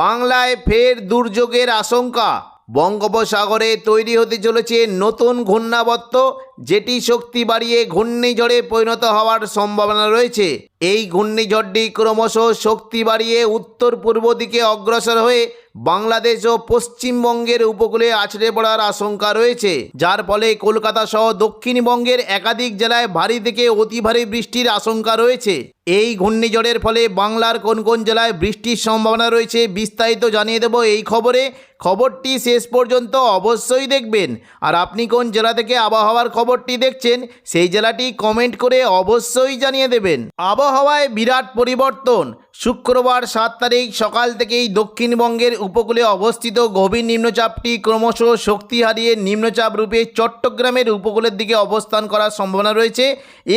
বাংলায় ফের দুর্যোগের আশঙ্কা। বঙ্গোপসাগরে তৈরি হতে চলেছে নতুন ঘূর্ণাবর্ত, যেটি শক্তি বাড়িয়ে ঘূর্ণিঝড়ে পরিণত হওয়ার সম্ভাবনা রয়েছে। এই ঘূর্ণিঝড়টি ক্রমশ শক্তি বাড়িয়ে উত্তর পূর্ব দিকে অগ্রসর হয়ে বাংলাদেশ ও পশ্চিমবঙ্গের উপকূলে আছড়ে পড়ার আশঙ্কা রয়েছে। যার ফলে কলকাতা সহ দক্ষিণবঙ্গের একাধিক জেলায় ভারী থেকে অতি ভারী বৃষ্টির আশঙ্কা রয়েছে। এই ঘূর্ণিঝড়ের ফলে বাংলার কোন কোন জেলায় বৃষ্টির সম্ভাবনা রয়েছে বিস্তারিত জানিয়ে দেব এই খবরে। খবরটি শেষ পর্যন্ত অবশ্যই দেখবেন। আর আপনি কোন জেলা থেকে আবহাওয়ার খবরটি দেখছেন, সেই জেলাটি কমেন্ট করে অবশ্যই জানিয়ে দেবেন। আবহাওয়ায় বিরাট পরিবর্তন। শুক্রবার সাত তারিখ সকাল থেকেই দক্ষিণবঙ্গের উপকূলে অবস্থিত গভীর নিম্নচাপটি ক্রমশ শক্তি হারিয়ে নিম্নচাপ রূপে চট্টগ্রামের উপকূলের দিকে অবস্থান করার সম্ভাবনা রয়েছে।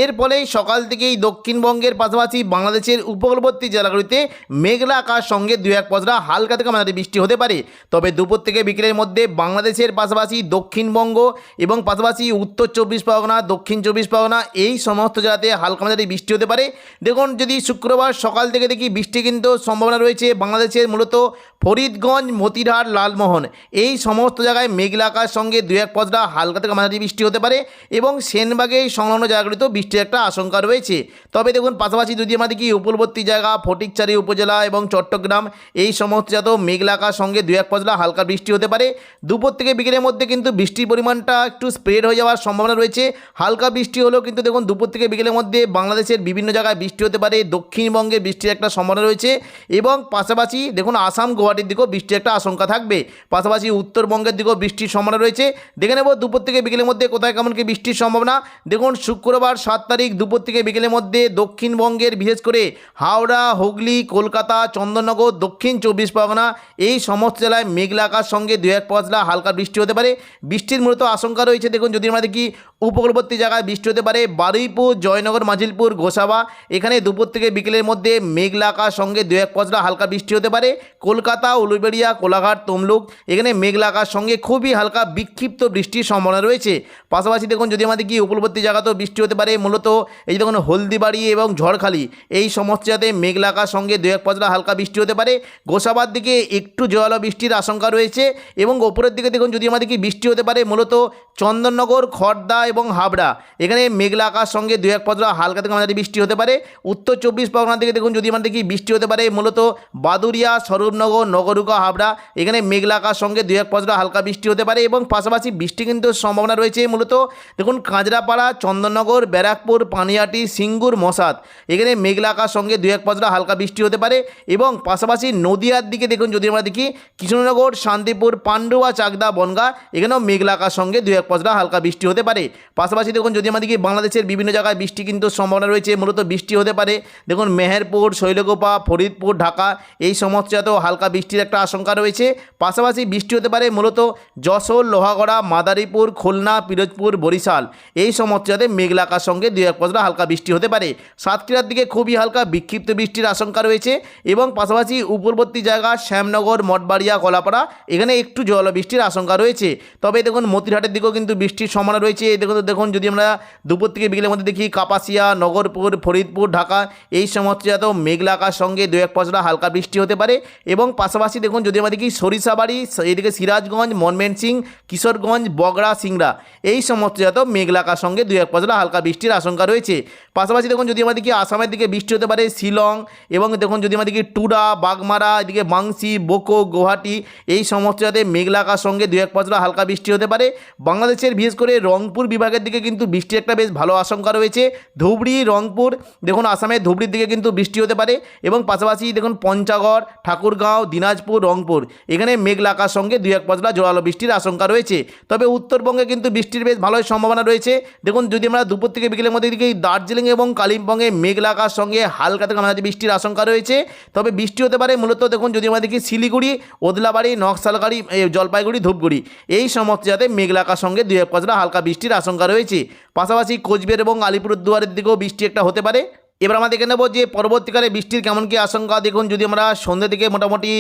এর ফলে সকাল থেকেই দক্ষিণবঙ্গের পাশাপাশি বাংলাদেশের উপকূলবর্তী জেলাগুলিতে মেঘলা আকাশ সঙ্গে দু এক পজরা হালকা থেকে মাঝারি বৃষ্টি হতে পারে। তবে দুপুর থেকে বিকেলের মধ্যে বাংলাদেশের পাশাপাশি দক্ষিণবঙ্গ এবং পাশাপাশি উত্তর চব্বিশ পরগনা, দক্ষিণ চব্বিশ পরগনা এই সমস্ত জেলাতে হালকা মাঝারি বৃষ্টি হতে পারে। দেখুন, যদি শুক্রবার সকাল থেকে দেখি বৃষ্টি কিন্তু সম্ভাবনা রয়েছে বাংলাদেশের মূলত ফরিদগঞ্জ, মতিরহাট, লালমোহন। এই সমস্ত জায়গায় মেঘলা আকাশ সঙ্গে দু এক পজরা হালকা থেকে মাঝারি বৃষ্টি হতে পারে এবং সেনবাগে সংলগ্ন জায়গাগুলিতেও বৃষ্টির একটা আশঙ্কা রয়েছে। তবে দেখুন, পাশাপাশি যদি আমাদের কি উপলবর্তী জায়গা ফটিকচারি উপজেলা এবং চট্টগ্রাম, এই সমস্ত জাত মেঘলা আকাশ সঙ্গে দু এক পজলা হালকা বৃষ্টি হতে পারে। দুপুর থেকে বিকেলের মধ্যে কিন্তু বৃষ্টির পরিমাণটা একটু স্প্রেড হয়ে যাওয়ার সম্ভাবনা রয়েছে। হালকা বৃষ্টি হলেও কিন্তু দেখুন, দুপুর থেকে বিকেলের মধ্যে বাংলাদেশের বিভিন্ন জায়গায় হতে পারে, দক্ষিণবঙ্গে বৃষ্টির একটা সম্ভাবনা রয়েছে এবং পাশাপাশি দেখুন আসাম, গুয়াহাটির দিকেও বৃষ্টির একটা আশঙ্কা থাকবে। পাশাপাশি উত্তরবঙ্গের দিকেও বৃষ্টির সম্ভাবনা রয়েছে। দেখে নেব দুপুর থেকে বিকেলের মধ্যে কোথায় কেমন কি বৃষ্টির সম্ভাবনা। দেখুন শুক্রবার সাত তারিখ দুপুর থেকে বিকেলের মধ্যে দক্ষিণবঙ্গের, বিশেষ করে হাওড়া, হুগলি, কলকাতা, চন্দননগর, দক্ষিণ চব্বিশ পরগনা এই সমস্ত জেলায় মেঘলা আকাশ সঙ্গে দু এক পজলা হালকা বৃষ্টি হতে পারে। বৃষ্টির মূলত আশঙ্কা রয়েছে, দেখুন যদি আমরা দেখি উপকূলবর্তী জায়গায় বৃষ্টি হতে পারে, বারুইপুর, জয়নগর, মাজিলপুর, গোসাবা এখানে দুপুর থেকে বিকেলের মধ্যে মেঘলা আকাশ, সঙ্গে দু এক পজলা হালকা বৃষ্টি হতে পারে। কলকাতা, উলুবেড়িয়া, কোলাঘাট, তমলুক, এখানে মেঘলা আকাশ, সঙ্গে খুবই হালকা বিক্ষিপ্ত বৃষ্টির সম্ভাবনা রয়েছে। পাশাপাশি দেখুন, যদি আমাদের কি উপকূলবর্তী জায়গাতেও বৃষ্টি হতে পারে, মূলত এই দেখুন, হলদিবাড়ি এবং ঝড়খালি, এই সমস্ত জায়গাতে মেঘলা আকাশ, সঙ্গে দু এক পজলা হালকা বৃষ্টি হতে পারে। গোসাবার দিকে একটু জল বৃষ্টির আশঙ্কা রয়েছে এবং ওপরের দিকে দেখুন, যদি আমাদের কি বৃষ্টি হতে পারে, মূলত চন্দননগর খড়দা এবং হাবড়া, এখানে মেঘলা আকাশ, সঙ্গে দু এক পজলা হালকা থেকে মাঝারি বৃষ্টি হতে পারে। উত্তর চব্বিশ পরগনা থেকে দেখুন, যদি আমাদের দেখি বৃষ্টি হতে পারে, মূলত বাদুরিয়া স্বরূপনগর, নগরুকা, হাবড়া, এখানে মেঘলা আকাশ সঙ্গে দু এক পজলা হালকা বৃষ্টি হতে পারে এবং পাশাপাশি বৃষ্টি কিন্তু সম্ভাবনা রয়েছে, মূলত দেখুন, কাঁচরাপাড়া, চন্দননগর, ব্যারাকপুর, পানিয়াটি, সিঙ্গুর, মশাদ, এখানে মেঘলা আকাশ সঙ্গে দু এক পজলা হালকা বৃষ্টি হতে পারে এবং পাশাপাশি নদিয়ার দিকে দেখুন, যদি আমরা দেখি, কৃষ্ণনগর, শান্তিপুর, পান্ডুয়া, চাকদা, বনগা, এখানেও মেঘলা আকাশ সঙ্গে দু এক পজলা হালকা বৃষ্টি হতে পারে। পাশাপাশি দেখুন, যদি আমরা দেখি, বাংলাদেশের বিভিন্ন জায়গায় বৃষ্টি কিন্তু সম্ভাবনা রয়েছে, মূলত বৃষ্টি হতে পারে। দেখুন, মেহেরপুর শৈলগোপা ফরিদপুর, ঢাকা এই সমস্ত জাতেও হালকা বৃষ্টির একটা আশঙ্কা রয়েছে। পাশাপাশি বৃষ্টি হতে পারে মূলত যশোর, লোহাগড়া, মাদারীপুর, খুলনা, পিরোজপুর, বরিশাল। এই সমস্ত জাতে মেঘলা আকাশ সঙ্গে দু এক পজলা হালকা বৃষ্টি হতে পারে। সাতক্ষীরার দিকে খুবই হালকা বিক্ষিপ্ত বৃষ্টির আশঙ্কা রয়েছে এবং পাশাপাশি উপরবর্তী জায়গা শ্যামনগর, মঠবাড়িয়া কলাপাড়া এখানে একটু জল বৃষ্টির আশঙ্কা রয়েছে। তবে দেখুন, মতিরহাটের দিকেও কিন্তু বৃষ্টির সম্ভাবনা রয়েছে। দেখুন দেখুন, যদি আমরা দুপুর থেকে বিকেলের মধ্যে দেখি, কাপাসিয়া, নগরপুর, ফরিদপুর ঢাকা, এই সমস্ত জাতেও মেঘলা আকাশ সঙ্গে দু এক পশলা হালকা বৃষ্টি হতে পারে এবং পাশাপাশি দেখুন যদি আমরা দেখি সরিষাবাড়ি, এদিকে সিরাজগঞ্জ মনমেনসিং কিশোরগঞ্জ, বগড়া, সিংড়া, এই সমস্ত জাতেও মেঘলা আকাশ সঙ্গে দু এক পশলা হালকা বৃষ্টির আশঙ্কা রয়েছে। পাশাপাশি দেখুন যদি আমরা দেখি আসামের দিকে বৃষ্টি হতে পারে শিলং এবং দেখুন যদি আমরা দেখি টুডা, বাগমারা, এদিকে মাংসি বোকো, গুয়াহাটি, এই সমস্ত জাতে মেঘলা আকাশ সঙ্গে দু এক পশলা হালকা বৃষ্টি হতে পারে। বাংলাদেশের বিশেষ করে রংপুর বিভাগের দিকে কিন্তু বৃষ্টির একটা বেশ ভালো আশঙ্কা রয়েছে। ধুবড়ি, রংপুর দেখুন আসামের ধুবড়ির দিকে কিন্তু বৃষ্টি হতে পারে এবং পাশাপাশি দেখুন পঞ্চাগড়, ঠাকুরগাঁও, দিনাজপুর, রংপুর। এখানে মেঘলা আকাশ সঙ্গে দু এক পশলা জোরালো বৃষ্টির আশঙ্কা রয়েছে। তবে উত্তরবঙ্গে কিন্তু বৃষ্টির বেশ ভালোই সম্ভাবনা রয়েছে। দেখুন যদি আমরা দুপুর থেকে বিকেলের মধ্যে দিকে দার্জিলিং এবং কালিম্পংয়ে মেঘলা আকাশ সঙ্গে হালকা থেকে মাঝারি বৃষ্টির আশঙ্কা রয়েছে। তবে বৃষ্টি হতে পারে মূলত দেখুন যদি আমরা দেখি শিলিগুড়ি, ওদলাবাড়ি নকশালগাড়ি জলপাইগুড়ি, ধূপগুড়ি। এই সমস্ত জাতে মেঘলা আকাশ সঙ্গে দু এক পশলা হালকা বৃষ্টির আশঙ্কা রয়েছে। পাশাপাশি কোচবিহার এবং আলিপুরদুয়ারের দিকেও বৃষ্টি একটা হতে পারে। এবার আমরা দেখে নেব যে পরবর্তীকালে বৃষ্টির কেমন কি আশঙ্কা। দেখুন, যদি আমরা সন্ধ্যে থেকে মোটামুটি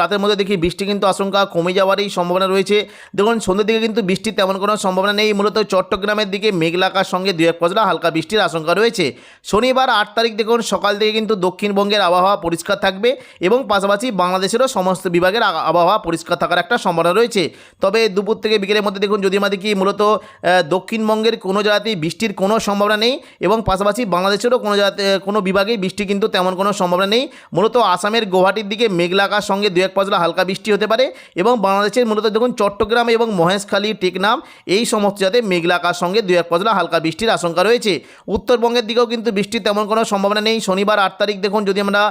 রাতের মধ্যে দেখি বৃষ্টি কিন্তু আশঙ্কা কমে যাওয়ারই সম্ভাবনা রয়েছে। দেখুন, সন্ধ্যের দিকে কিন্তু বৃষ্টির তেমন কোনো সম্ভাবনা নেই। মূলত চট্টগ্রামের দিকে মেঘলাকার সঙ্গে দু এক পশলা হালকা বৃষ্টির আশঙ্কা রয়েছে। শনিবার আট তারিখ দেখুন, সকাল থেকে কিন্তু দক্ষিণবঙ্গের আবহাওয়া পরিষ্কার থাকবে এবং পাশাপাশি বাংলাদেশেরও সমস্ত বিভাগের আবহাওয়া পরিষ্কার থাকার একটা সম্ভাবনা রয়েছে। তবে দুপুর থেকে বিকেলের মধ্যে দেখুন, যদি আমরা দেখি মূলত দক্ষিণবঙ্গের কোনো জায়গাতেই বৃষ্টির কোনো সম্ভাবনা নেই এবং পাশাপাশি বাংলাদেশেরও কোনো জায়গাতে কোনো বিভাগেই বৃষ্টি কিন্তু তেমন কোনো সম্ভাবনা নেই। মূলত আসামের গুয়াহাটির দিকে মেঘলাকার সঙ্গে দু এক পশলা হালকা বৃষ্টি হতে পারে এবং বাংলাদেশের মূলত দেখুন চট্টগ্রাম এবং মহেশখালী টেকনাম এই সমস্ত জায়গাতে মেঘলাকার সঙ্গে দু এক পশলা হালকা বৃষ্টির আশঙ্কা রয়েছে। উত্তরবঙ্গের দিকেও কিন্তু বৃষ্টির তেমন কোনো সম্ভাবনা নেই। শনিবার আট তারিখ দেখুন যদি আমরা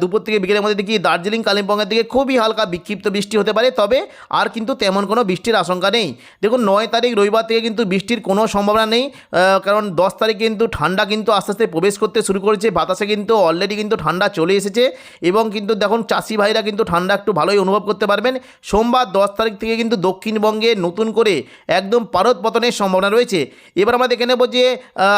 দুপুর থেকে বিকেলের মধ্যে দেখি দার্জিলিং, কালিম্পংয়ের দিকে খুবই হালকা বিক্ষিপ্ত বৃষ্টি হতে পারে, তবে আর কিন্তু তেমন কোনো বৃষ্টির আশঙ্কা নেই। দেখুন নয় তারিখ রবিবার থেকে কিন্তু বৃষ্টির কোনো সম্ভাবনা নেই কারণ দশ তারিখ কিন্তু ঠান্ডা কিন্তু আস্তে আস্তে প্রবেশ করতে শুরু করেছে। বাতাসে কিন্তু অলরেডি কিন্তু ঠান্ডা চলে এসেছে এবং কিন্তু দেখুন চাষি ভাইরা কিন্তু ঠান্ডা একটু ভালোই অনুভব করতে পারবেন। সোমবার দশ তারিখ থেকে কিন্তু দক্ষিণবঙ্গে নতুন করে একদম পারদ পতনের সম্ভাবনা রয়েছে। এবার আমরা দেখে নেব যে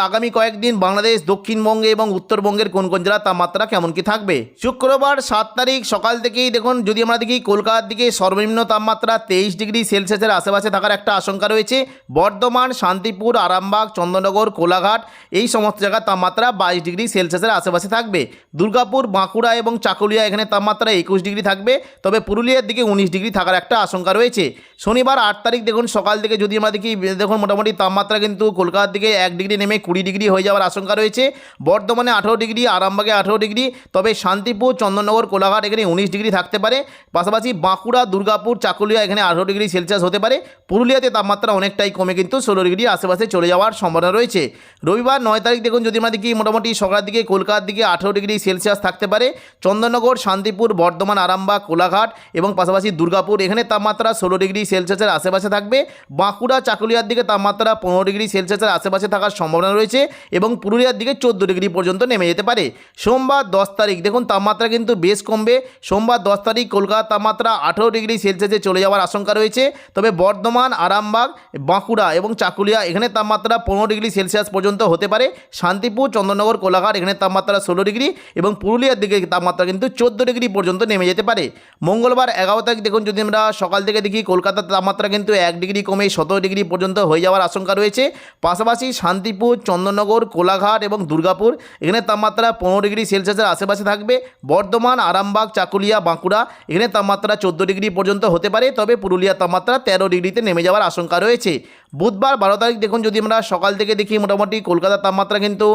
আগামী কয়েকদিন বাংলাদেশ, দক্ষিণবঙ্গে এবং উত্তরবঙ্গের কোন কোন জেলার তাপমাত্রা কেমন কি থাকবে? শুক্রবার সাত তারিখ সকাল থেকেই দেখুন, যদি আমরা দেখি কলকাতার দিকে সর্বনিম্ন তাপমাত্রা তেইশ ডিগ্রি সেলসিয়াসের আশেপাশে থাকার একটা আশঙ্কা রয়েছে। বর্ধমান, শান্তিপুর, আরামবাগ, চন্দ্রনগর, কোলাঘাট এই সমস্ত জায়গার তাপমাত্রা বাইশ ডিগ্রি সেলসিয়াসের আশেপাশে থাকবে। দুর্গাপুর, বাঁকুড়া এবং চাকুলিয়া এখানে তাপমাত্রা একুশ ডিগ্রি থাকবে, তবে পুরুলিয়ার দিকে উনিশ ডিগ্রি থাকার একটা আশঙ্কা রয়েছে। শনিবার আট তারিখ দেখুন, সকাল থেকে যদি আমরা দেখি, দেখুন মোটামুটি তাপমাত্রা কিন্তু কলকাতার দিকে এক ডিগ্রি নেমে কুড়ি ডিগ্রি হয়ে যাওয়ার আশঙ্কা রয়েছে। বর্ধমানে আঠেরো ডিগ্রি, আরামবাগে আঠেরো ডিগ্রি, তবে শান্তিপুর, চন্দননগর, কোলাঘাট এখানে উনিশ ডিগ্রি থাকতে পারে। পাশাপাশি বাঁকুড়া, দুর্গাপুর, চাকুলিয়া এখানে আঠেরো ডিগ্রি সেলসিয়াস হতে পারে। পুরুলিয়াতে তাপমাত্রা অনেকটাই কমে কিন্তু ষোলো ডিগ্রি আশেপাশে চলে যাওয়ার সম্ভাবনা রয়েছে। রবিবার নয় তারিখ দেখুন, যদি আমরা দেখি মোটামুটি সকালের দিকে কলকাতার দিকে আঠেরো ডিগ্রি সেলসিয়াস থাকতে পারে। চন্দননগর, শান্তিপুর, বর্ধমান, আরামবাগ, কোলাঘাট এবং পাশাপাশি দুর্গাপুর। এখানে তাপমাত্রা ষোলো ডিগ্রি সেলসিয়াসের আশেপাশে থাকবে। বাঁকুড়া, চাকুলিয়ার দিকে তাপমাত্রা পনেরো ডিগ্রি সেলসিয়াসের আশেপাশে থাকার সম্ভাবনা রয়েছে এবং পুরুলিয়ার দিকে চোদ্দ ডিগ্রি পর্যন্ত নেমে যেতে পারে। সোমবার দশ তারিখ, দেখুন তাপমাত্রা কিন্তু বেশ কমবে। সোমবার দশ তারিখ কলকাতার তাপমাত্রা আঠেরো ডিগ্রি সেলসিয়াসে চলে যাওয়ার আশঙ্কা রয়েছে। তবে বর্ধমান, আরামবাগ, বাঁকুড়া এবং চাকুলিয়া এখানে তাপমাত্রা পনেরো ডিগ্রি সেলসিয়াস পর্যন্ত হতে পারে। শান্তিপুর, চন্দননগর কোলাঘাট, এখানে তাপমাত্রা ষোলো ডিগ্রি এবং পুরুলিয়ার দিকে তাপমাত্রা কিন্তু চোদ্দ ডিগ্রি পর্যন্ত নেমে যেতে পারে। মঙ্গলবার এগারো তারিখ দেখুন, যদি আমরা সকাল থেকে দেখি, কলকাতার তাপমাত্রা কিন্তু এক ডিগ্রি কমে সতেরো ডিগ্রি পর্যন্ত হয়ে যাওয়ার আশঙ্কা রয়েছে। পাশাপাশি শান্তিপুর, চন্দননগর, কোলাঘাট এবং দুর্গাপুর, এখানে তাপমাত্রা পনেরো ডিগ্রি সেলসিয়াসের আশেপাশে থাকবে। বর্ধমান, আরামবাগ, চাকুলিয়া, বাঁকুড়া, এখানে তাপমাত্রা চোদ্দ ডিগ্রি পর্যন্ত হতে পারে, তবে পুরুলিয়ার তাপমাত্রা তেরো ডিগ্রিতে নেমে যাওয়ার আশঙ্কা রয়েছে। বুধবার বারো তারিখ দেখুন, যদি আমরা সকাল থেকে দেখি, মোটামুটি কলকাতার তাপমাত্রা কিন্তু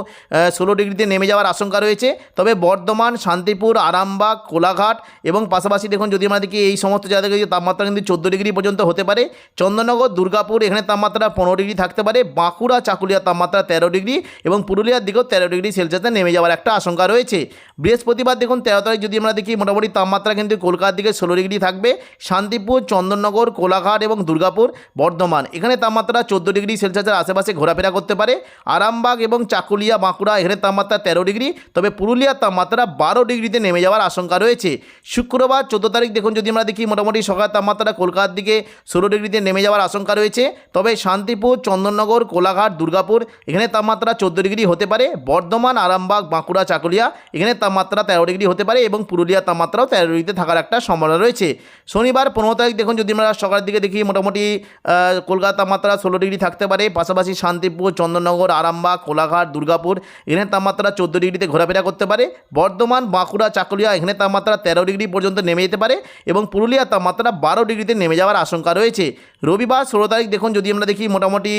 ষোলো ডিগ্রিতে নেমে যাওয়ার আশঙ্কা রয়েছে। তবে বর্ধমান, শান্তিপুর, আরামবাগ, কোলাঘাট এবং পাশাপাশি দেখুন, যদি আমরা দেখি এই সমস্ত জায়গা থেকে তাপমাত্রা কিন্তু চোদ্দ ডিগ্রি পর্যন্ত হতে পারে চন্দননগর দুর্গাপুর, এখানে তাপমাত্রা পনেরো ডিগ্রি থাকতে পারে, বাঁকুড়া, চাকুলিয়ার তাপমাত্রা তেরো ডিগ্রি এবং পুরুলিয়ার দিকেও তেরো ডিগ্রি সেলসিয়াসে নেমে যাওয়ার একটা আশঙ্কা রয়েছে। বৃহস্পতিবার দেখুন, তেরো তারিখ যদি আমরা দেখি, মোটামুটি তাপমাত্রা কিন্তু কলকাতার দিকে ষোলো ডিগ্রি থাকবে। শান্তিপুর চন্দননগর কোলাঘাট এবং দুর্গাপুর, বর্ধমান, এখানে তাপমাত্রা চোদ্দ ডিগ্রি সেলসিয়াসের আশেপাশে ঘোরাফেরা করতে পারে। আরামবাগ এবং চাকুলিয়া বাঁকুড়া এখানে তাপমাত্রা তেরো ডিগ্রি তবে পুরুলিয়ার তাপমাত্রা বারো ডিগ্রিতে নেমে যাওয়ার আশঙ্কা রয়েছে। শুক্রবার চোদ্দ তারিখ দেখুন যদি আমরা দেখি মোটামুটি সকালের তাপমাত্রা কলকাতার দিকে ষোলো ডিগ্রিতে নেমে যাওয়ার আশঙ্কা রয়েছে। তবে শান্তিপুর চন্দননগর কোলাঘাট দুর্গাপুর এখানে তাপমাত্রা চোদ্দ ডিগ্রি হতে পারে। বর্ধমান আরামবাগ বাঁকুড়া চাকুলিয়া এখানে তাপমাত্রা তেরো ডিগ্রি হতে পারে এবং পুরুলিয়ার তাপমাত্রাও তেরো ডিগ্রিতে থাকার একটা সম্ভাবনা রয়েছে। শনিবার পনেরো তারিখ দেখুন যদি আমরা সকালের দিকে দেখি মোটামুটি আহ, কলকাতার তাপমাত্রা ষোলো ডিগ্রি থাকতে পারে। পাশাপাশি শান্তিপুর, চন্দননগর, আরামবাগ, কোলাঘাট, দুর্গাপুর, এখানে তাপমাত্রা চোদ্দ ডিগ্রিতে ঘোরাফেরা করতে পারে। বর্ধমান, বাঁকুড়া, চাকুলিয়া এখানে তাপমাত্রা তেরো ডিগ্রি পর্যন্ত নেমে যেতে পারে এবং পুরুলিয়ার তাপমাত্রা বারো ডিগ্রিতে নেমে যাওয়ার আশঙ্কা রয়েছে। রবিবার ষোলো তারিখ দেখুন, যদি আমরা দেখি মোটামুটি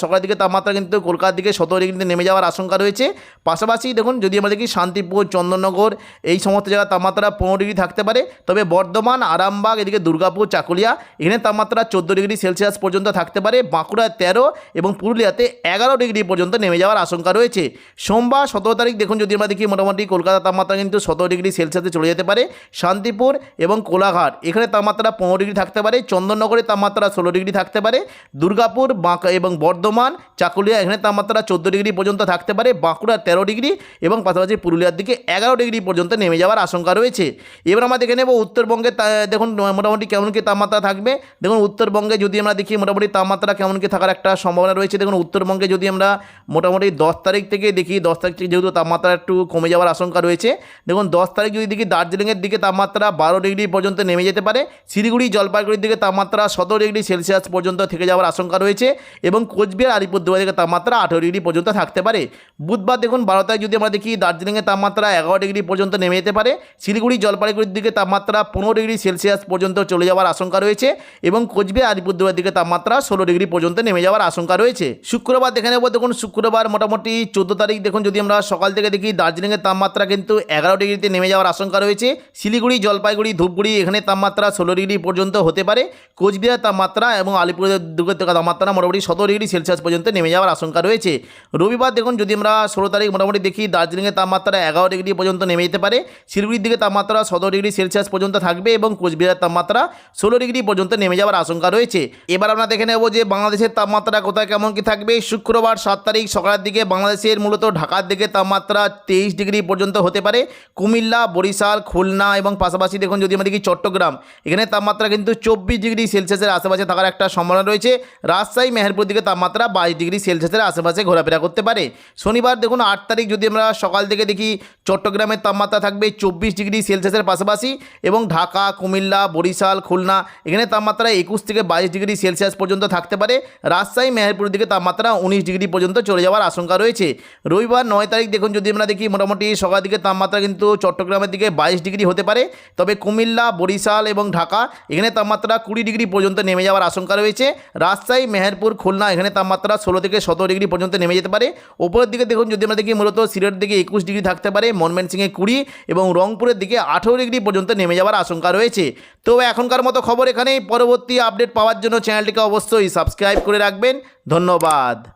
সকালের দিকে তাপমাত্রা কিন্তু কলকাতার দিকে সতেরো ডিগ্রিতে নেমে যাওয়ার আশঙ্কা রয়েছে। পাশাপাশি দেখুন, যদি আমরা দেখি শান্তিপুর, চন্দননগর, এই সমস্ত জায়গার তাপমাত্রা পনেরো ডিগ্রি থাকতে পারে। তবে বর্ধমান, আরামবাগ, এদিকে দুর্গাপুর, চাকুলিয়া, এখানে তাপমাত্রা চোদ্দ ডিগ্রি সেলসিয়াস পর্যন্ত থাকতে পারে। বাঁকুড়ায় তেরো এবং পুরুলিয়াতে এগারো ডিগ্রি পর্যন্ত নেমে যাওয়ার আশঙ্কা রয়েছে। সোমবার সতেরো তারিখ দেখুন, যদি আমরা দেখি মোটামুটি কলকাতার তাপমাত্রা কিন্তু সতেরো ডিগ্রি সেলসিয়াসে চলে যেতে পারে। শান্তিপুর এবং কোলাঘাট, এখানে তাপমাত্রা পনেরো ডিগ্রি থাকতে পারে। চন্দননগরের তাপমাত্রা ষোলো ডিগ্রি থাকতে পারে, দুর্গাপুর, বাঁকা এবং বর্ধমান, চাকুলিয়া, এখানে তাপমাত্রা চোদ্দ ডিগ্রি পর্যন্ত থাকতে পারে, বাঁকুড়া তেরো ডিগ্রি এবং পাশাপাশি পুরুলিয়ার দিকে এগারো ডিগ্রি পর্যন্ত নেমে যাওয়ার আশঙ্কা রয়েছে। এবার আমরা দেখে নেব উত্তরবঙ্গে দেখুন মোটামুটি কেমন কি তাপমাত্রা থাকবে। দেখুন, উত্তরবঙ্গে যদি আমরা দেখি, মোটামুটি তাপমাত্রা কেমন কি থাকার একটা সম্ভাবনা রয়েছে। দেখুন, উত্তরবঙ্গে যদি আমরা মোটামুটি দশ তারিখ থেকে দেখি, দশ তারিখ থেকে যেহেতু তাপমাত্রা একটু কমে যাওয়ার আশঙ্কা রয়েছে, দেখুন, দশ তারিখ যদি দেখি, দার্জিলিংয়ের দিকে তাপমাত্রা বারো ডিগ্রি পর্যন্ত নেমে যেতে পারে, শিলিগুড়ি, জলপাইগুড়ির দিকে তাপমাত্রা সতেরো ডিগ্রি সেলসিয়াস পর্যন্ত থেকে যাওয়ার আশঙ্কা রয়েছে এবং কোচবিহার, আলিপুরদুয়ার দিকে তাপমাত্রা আঠেরো ডিগ্রি পর্যন্ত থাকতে পারে। বুধবার দেখুন, বারো তারিখ যদি আমরা দেখি দার্জিলিংয়ের তাপমাত্রা এগারো ডিগ্রি পর্যন্ত নেমে যেতে পারে। শিলিগুড়ি, জলপাইগুড়ির দিকে তাপমাত্রা পনেরো ডিগ্রি সেলসিয়াস পর্যন্ত চলে যাওয়ার আশঙ্কা রয়েছে এবং কোচবিহার, আলিপুরদুয়ার দিকে তাপমাত্রা ষোলো ডিগ্রি পর্যন্ত নেমে যাওয়ার আশঙ্কা রয়েছে। শুক্রবার দেখে নেব, দেখুন, শুক্রবার মোটামুটি চোদ্দ তারিখ দেখুন, যদি আমরা সকাল থেকে দেখি, দার্জিলিংয়ের তাপমাত্রা কিন্তু এগারো ডিগ্রিতে নেমে যাওয়ার আশঙ্কা রয়েছে। শিলিগুড়ি, জলপাইগুড়ি, ধূপগুড়ি, এখানে তাপমাত্রা ষোলো ডিগ্রি পর্যন্ত হতে পারে। কোচবিহার তাপমাত্রা এবং আলিপুরের দুর্গের তাপমাত্রা মোটামুটি সতেরো ডিগ্রি সেলসিয়াস পর্যন্ত নেমে যাওয়ার আশঙ্কা রয়েছে। রবিবার দেখুন, যদি আমরা ষোলো তারিখ মোটামুটি দেখি, দার্জিলিংয়ের তাপমাত্রা এগারো ডিগ্রি পর্যন্ত নেমে যেতে পারে। শিলিগুড়ির দিকে তাপমাত্রা সতেরো ডিগ্রি সেলসিয়াস পর্যন্ত থাকবে এবং কোচবিহারের তাপমাত্রা ষোলো ডিগ্রি পর্যন্ত নেমে যাওয়ার আশঙ্কা রয়েছে। এবার আমরা দেখে নেব যে বাংলাদেশের তাপমাত্রা কোথায় কেমন কি থাকবে। শুক্রবার সাত তারিখ সকালের দিকে বাংলাদেশের মূলত ঢাকার দিকে তাপমাত্রা তেইশ ডিগ্রি পর্যন্ত হতে পারে। কুমিল্লা, বরিশাল, খুলনা এবং পাশাপাশি দেখুন, যদি আমরা দেখি চট্টগ্রাম, এখানে তাপমাত্রা কিন্তু চব্বিশ ডিগ্রি সেলসিয়াসের আশেপাশে থাকার একটা সম্ভাবনা রয়েছে। রাজশাহী, মেহেরপুর দিকে তাপমাত্রা বাইশ ডিগ্রি সেলসিয়াসের আশেপাশে ঘোরাফেরা করতে পারে। শনিবার দেখুন, আট তারিখ যদি আমরা সকাল থেকে দেখি, চট্টগ্রামের তাপমাত্রা থাকবে চব্বিশ ডিগ্রি সেলসিয়াসের পাশাপাশি এবং ঢাকা, কুমিল্লা, বরিশাল, খুলনা, এখানে তাপমাত্রা একুশ থেকে বাইশ ডিগ্রি সেলসিয়াস পর্যন্ত থাকতে পারে। রাজশাহী, মেহেরপুর দিকে তাপমাত্রা উনিশ ডিগ্রি পর্যন্ত চলে যাওয়ার আশঙ্কা রয়েছে। রবিবার নয় তারিখ দেখুন, যদি আমরা দেখি, মোটামুটি সকাল দিকে তাপমাত্রা কিন্তু চট্টগ্রামের দিকে বাইশ ডিগ্রি হতে পারে। তবে কুমিল্লা, বরিশাল এবং ঢাকা, এখানে তাপমাত্রা কুড়ি ডিগ্রি পর্যন্ত নেমে যাওয়ার আশঙ্কা রয়েছে। রাজশাহী, মেহেরপুর, খুলনা, এখানে তাপমাত্রা ষোলো থেকে সতেরো ডিগ্রি পর্যন্ত নেমে যেতে পারে। ওপরের দিকে দেখুন, যদি আমরা দেখি মূলত সিলেটের দিকে একুশ ডিগ্রি থাকতে পারে মনমেনসিংয়ে কুড়ি এবং রংপুরের দিকে আঠেরো ডিগ্রি পর্যন্ত নেমে যাওয়ার আশঙ্কা রয়েছে। তো এখনকার মতো খবর এখানেই। পরবর্তী আপডেট পাওয়ার জন্য চ্যানেলটিকে অবশ্যই সাবস্ক্রাইব করে রাখবেন। ধন্যবাদ।